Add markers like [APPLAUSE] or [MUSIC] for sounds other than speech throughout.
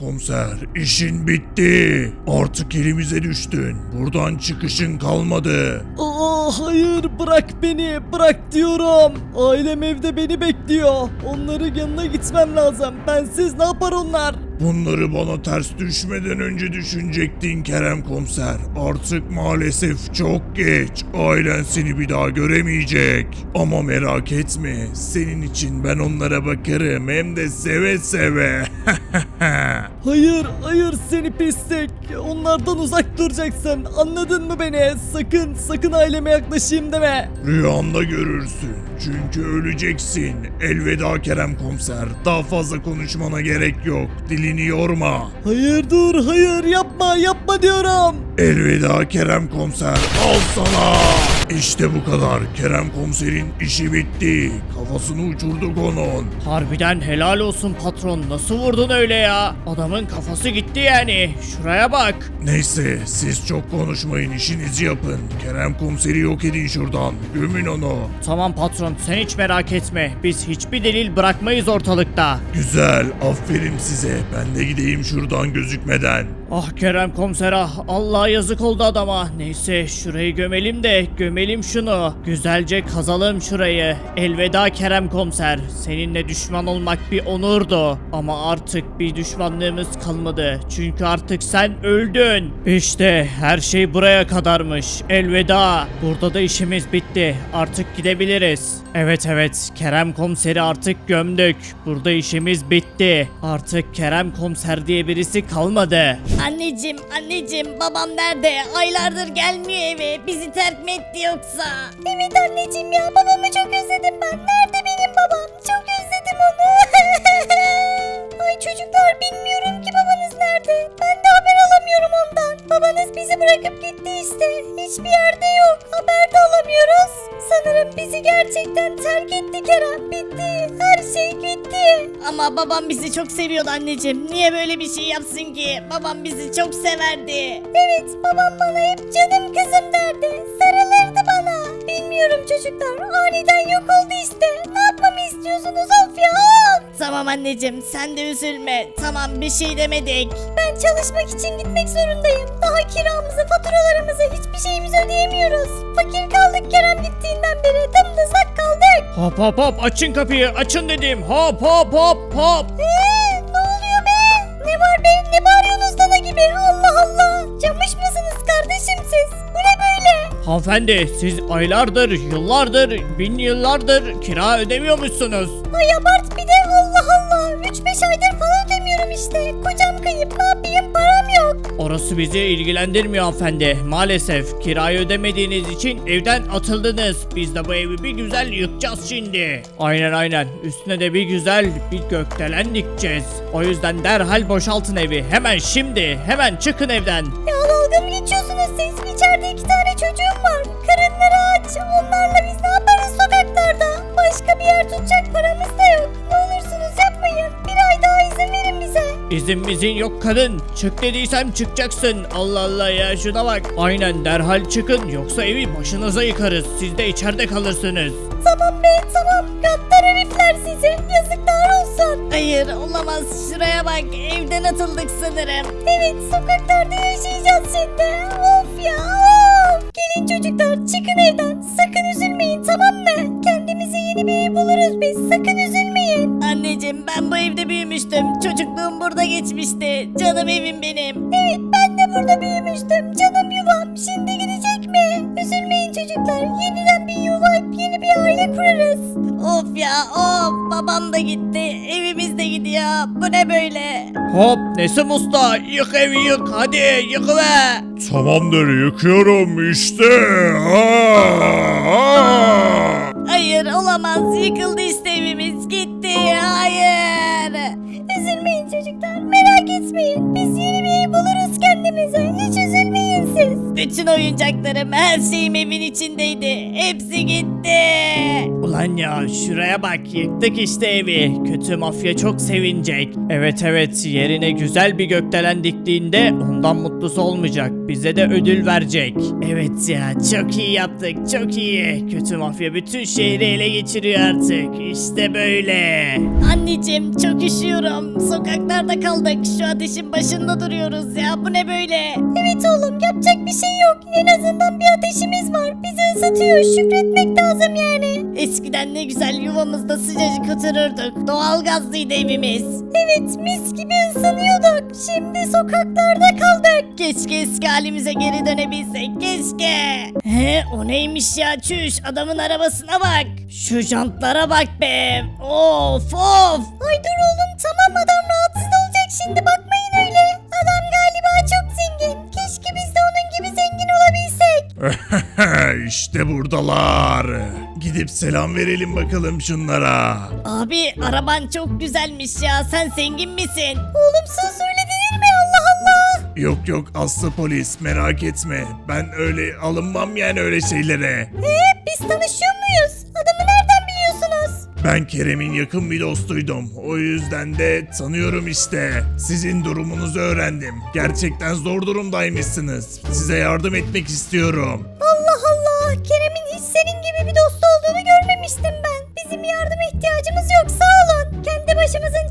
Komiser. İşin bitti. Artık elimize düştün. Buradan çıkışın kalmadı. Aa hayır bırak beni bırak diyorum. Ailem evde beni bekliyor. Onların yanına gitmem lazım. Bensiz ne yapar onlar? Bunları bana ters düşmeden önce düşünecektin Kerem komiser. Artık maalesef çok geç. Ailen seni bir daha göremeyecek. Ama merak etme. Senin için ben onlara bakarım. Hem de seve seve. [LAUGHS] Hayır hayır seni pislik. Onlardan uzak duracaksın. Anladın mı beni? Sakın sakın aileme yaklaşayım deme. Rüyanda görürsün. Çünkü öleceksin. Elveda Kerem komiser. Daha fazla konuşmana gerek yok. Dilini yorma. Hayır dur hayır yapma yapma diyorum. Elveda Kerem komiser. Al sana. İşte bu kadar. Kerem komiserin işi bitti. Kafasını uçurduk onun. Harbiden helal olsun patron. Nasıl vurdun öyle ya? Adamın kafası gitti yani. Şuraya bak. Neyse siz çok konuşmayın işinizi yapın. Kerem komiseri yok edin şuradan. Gömün onu. Tamam patron sen hiç merak etme. Biz hiçbir delil bırakmayız ortalıkta. Güzel aferin size. Ben de gideyim şuradan gözükmeden. Ah Kerem komiser ah Allah yazık oldu adama. Neyse şurayı gömelim de gömelim şunu. Güzelce kazalım şurayı. Elveda Kerem komiser. Seninle düşman olmak bir onurdu. Ama artık bir düşmanlığımız kalmadı. Çünkü artık sen öldün. İşte her şey buraya kadarmış. Elveda. Burada da işimiz bitti. Artık gidebiliriz. Evet evet Kerem komiseri artık gömdük. Burada işimiz bitti. Artık Kerem komiser diye birisi kalmadı. Anneciğim, anneciğim, babam nerede? Aylardır gelmiyor eve. Bizi terk mi etti yoksa? Evet anneciğim ya, babamı çok özledim ben. Nerede benim babam? Çok özledim onu. [LAUGHS] Ay çocuklar bilmiyorum ki babanız nerede. Ben de haber alamıyorum ondan. Babanız bizi bırakıp gitti işte. Hiçbir yerde yok. Haber de alamıyoruz. Sanırım bizi gerçekten terk etti Kerem. Bitti. Her şey bitti. Ama babam bizi çok seviyordu anneciğim. Niye böyle bir şey yapsın ki? Babam bizi çok severdi. Evet babam bana hep canım kızım derdi. Sarılırdı bana. Bilmiyorum çocuklar. Aniden yok oldu işte. Ne yapmamı istiyorsunuz of ya. Tamam anneciğim sen de üzülme. Tamam bir şey demedik. Ben çalışmak için gitmek zorundayım. Daha kiramızı, faturalarımızı hiçbir şeyimizi ödeyemiyoruz. Fakir kaldık Kerem gittiğinden beri. Hop hop hop açın kapıyı açın dedim. Hop hop hop hop. Ee, ne oluyor be? Ne var be? Ne bağırıyorsunuz dana gibi? Allah Allah. Camış mısınız Hanımefendi siz aylardır, yıllardır, bin yıllardır kira ödemiyormuşsunuz. Ay abart bir de Allah Allah. 3-5 aydır falan ödemiyorum işte. Kocam kayıp ne yapayım param yok. Orası bizi ilgilendirmiyor hanımefendi. Maalesef kirayı ödemediğiniz için evden atıldınız. Biz de bu evi bir güzel yıkacağız şimdi. Aynen aynen. Üstüne de bir güzel bir gökdelen dikeceğiz. O yüzden derhal boşaltın evi. Hemen şimdi. Hemen çıkın evden. Ya dalga mı geçiyorsunuz siz? İçeride iki tane çocuğum var. Karınları aç. Onlarla biz ne yaparız sokaklarda? Başka bir yer tutacak paramız da yok. Ne izin bize. İzin yok kadın. Çık dediysem çıkacaksın. Allah Allah ya şuna bak. Aynen derhal çıkın yoksa evi başınıza yıkarız. Siz de içeride kalırsınız. Tamam be tamam. Gaddar herifler size. Yazıklar olsun. Hayır olamaz. Şuraya bak. Evden atıldık sanırım. Evet sokaklarda yaşayacağız şimdi. Of ya of. Gelin çocuklar çıkın evden. Sakın üzülmeyin tamam mı? Kendimize yeni bir ev buluruz biz. Sakın üzülmeyin. Anneciğim ben bu evde büyümüştüm. Çocukluğum burada geçmişti. Canım evim benim. Evet ben de burada büyümüştüm. Canım yuvam. Şimdi gidecek mi? Üzülmeyin çocuklar. Yeniden bir yuva, yeni bir aile kurarız. Of ya of. Babam da gitti. Evimiz de gidiyor. Bu ne böyle? Hop Nesim Usta yık evi yık hadi yıkıver. Tamamdır yıkıyorum işte. Aa! Hayır olamaz. Yıkıldı işte evimiz. Gitti. Hayır. Üzülmeyin çocuklar. Merak etmeyin. Biz yeni bir ev buluruz kendimize. Hiç üzülmeyin siz. Bütün oyuncaklarım, her şeyim evin içindeydi. Hepsi gitti. Ulan ya şuraya bak yıktık işte evi. Kötü mafya çok sevinecek. Evet evet yerine güzel bir gökdelen diktiğinde ondan mutlusu olmayacak. Bize de ödül verecek. Evet ya çok iyi yaptık çok iyi. Kötü mafya bütün şehri ele geçiriyor artık. İşte böyle. Anneciğim çok üşüyorum. Sokaklarda kaldık. Şu ateşin başında duruyoruz ya. Bu ne böyle? Evet oğlum yapacak bir şey yok. En azından bir ateşimiz var. Bizi ısıtıyor. Şükretmek lazım yani. Eskiden ne güzel yuvamızda sıcacık otururduk. Doğal gazlıydı evimiz. Evet mis gibi ısınıyorduk. Şimdi sokaklarda kaldık. Keşke eski halimize geri dönebilsek. Keşke. He o neymiş ya çüş. Adamın arabasına bak. Şu jantlara bak be. Of of. Ay dur oğlum tamam adam rahatsız olacak şimdi bakmayın [LAUGHS] işte buradalar. Gidip selam verelim bakalım şunlara. Abi araban çok güzelmiş ya. Sen zengin misin? Oğlum söz öyle değil mi? Allah Allah. Yok yok Aslı polis merak etme. Ben öyle alınmam yani öyle şeylere. Ee, biz tanışıyor muyuz? Ben Kerem'in yakın bir dostuydum. O yüzden de tanıyorum işte. Sizin durumunuzu öğrendim. Gerçekten zor durumdaymışsınız. Size yardım etmek istiyorum. Allah Allah. Kerem'in hiç senin gibi bir dostu olduğunu görmemiştim ben. Bizim yardıma ihtiyacımız yok sağ olun. Kendi başımızın.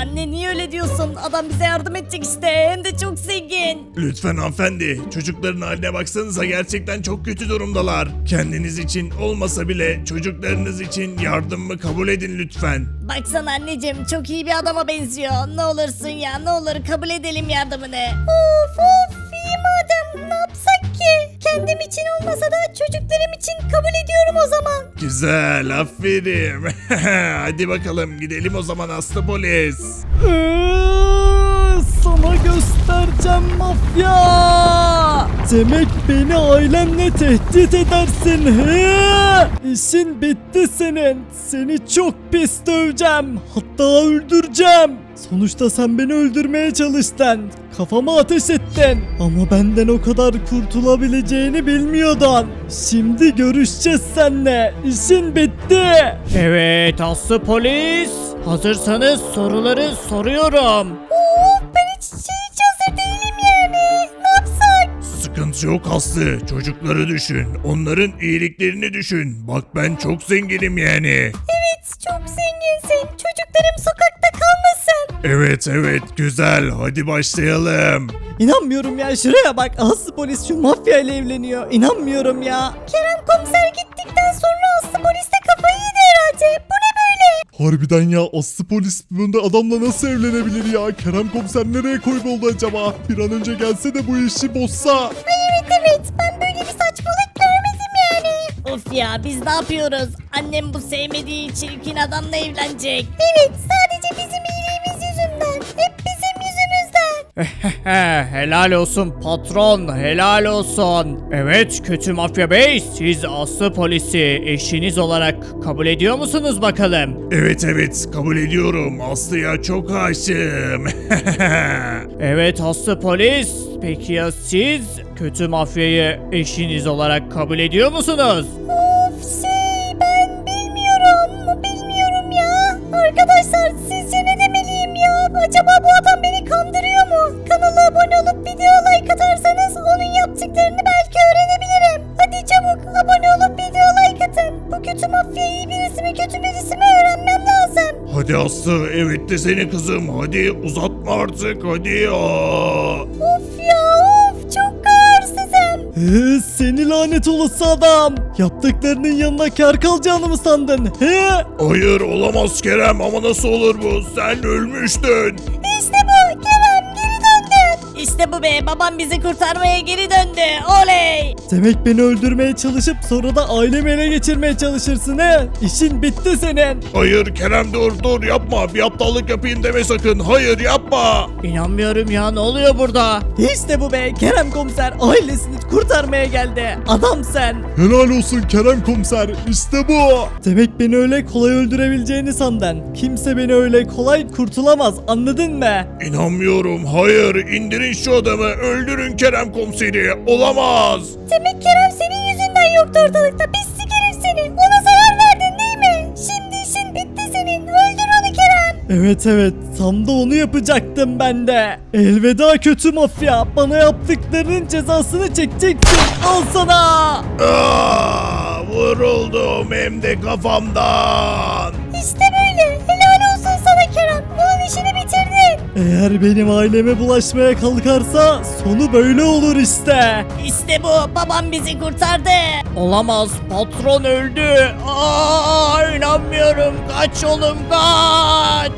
Anne niye öyle diyorsun? Adam bize yardım edecek işte. Hem de çok zengin. Lütfen hanımefendi, çocukların haline baksanıza gerçekten çok kötü durumdalar. Kendiniz için olmasa bile çocuklarınız için yardımımı kabul edin lütfen. Baksana anneciğim çok iyi bir adama benziyor. Ne olursun ya ne olur kabul edelim yardımını. Of of Kendim için olmasa da çocuklarım için kabul ediyorum o zaman. Güzel, aferin. [LAUGHS] Hadi bakalım gidelim o zaman Aslı polis. Ee, sana göstereceğim mafya. Demek beni ailemle tehdit edersin he? İşin bitti senin. Seni çok pis döveceğim. Hatta öldüreceğim. Sonuçta sen beni öldürmeye çalıştın. Kafama ateş ettin. Ama benden o kadar kurtulabileceğini bilmiyordun. Şimdi görüşeceğiz seninle. İşin bitti. Evet Aslı polis. Hazırsanız soruları soruyorum. Of ben hiç, hiç hazır değilim yani. Ne yapsak? Sıkıntı yok Aslı. Çocukları düşün. Onların iyiliklerini düşün. Bak ben çok zenginim yani. Evet çok zenginsin. Çocuklarım sokakta kalmasın. Evet evet güzel. Hadi başlayalım. İnanmıyorum ya şuraya bak Aslı polis şu mafya ile evleniyor. İnanmıyorum ya. Kerem komiser gittikten sonra Aslı polis de kafayı yedi herhalde. Bu ne böyle? Harbiden ya Aslı polis böyle adamla nasıl evlenebilir ya? Kerem komiser nereye kayboldu acaba? Bir an önce gelse de bu işi bozsa. Evet evet ben Of ya biz ne yapıyoruz? Annem bu sevmediği çirkin adamla evlenecek. Evet sadece bizim iyiliğimiz yüzünden. Hep bizim yüzümüzden. Helal olsun patron, helal olsun. Evet kötü mafya bey, siz Aslı polisi eşiniz olarak kabul ediyor musunuz bakalım? Evet evet kabul ediyorum. Aslı'ya çok aşığım. [LAUGHS] Evet Aslı polis, peki ya siz kötü mafyayı eşiniz olarak kabul ediyor musunuz? Of şey ben bilmiyorum. Bilmiyorum ya. Arkadaşlar sizce ne demeliyim ya? Acaba bu adam yaptıklarını belki öğrenebilirim. Hadi çabuk abone olup video like atın. Bu kötü mafya iyi birisi mi kötü birisi mi öğrenmem lazım. hadi Aslı evet de seni kızım. Hadi uzatma artık hadi ya. Of ya of çok kararsızım. Ee, seni lanet olası adam. Yaptıklarının yanına kar kalacağını mı sandın? He? Hayır olamaz Kerem ama nasıl olur bu? Sen ölmüştün. İşte bu. İşte bu be babam bizi kurtarmaya geri döndü. Oley. Demek beni öldürmeye çalışıp sonra da ailemi ele geçirmeye çalışırsın he? İşin bitti senin. Hayır Kerem dur dur yapma. Bir aptallık yapayım deme sakın. Hayır yapma. İnanmıyorum ya ne oluyor burada? İşte bu be Kerem komiser ailesini kurtarmaya geldi. Adam sen. Helal olsun Kerem komiser. İşte bu. Demek beni öyle kolay öldürebileceğini sandın. Kimse beni öyle kolay kurtulamaz anladın mı? İnanmıyorum. Hayır indirin şu adamı. Öldürün Kerem komiseri. Olamaz. Demek Kerem senin yüzünden yoktu ortalıkta. Pislik herif seni. Ona zarar verdin değil mi? Şimdi işin bitti senin. Öldür onu Kerem. Evet evet tam da onu yapacaktım ben de. Elveda kötü mafya bana yaptıklarının cezasını çekeceksin al sana. Aa, vuruldum hem de kafamdan. İşte Eğer benim aileme bulaşmaya kalkarsa sonu böyle olur işte. İşte bu. Babam bizi kurtardı. Olamaz patron öldü. Aa inanmıyorum kaç oğlum kaç.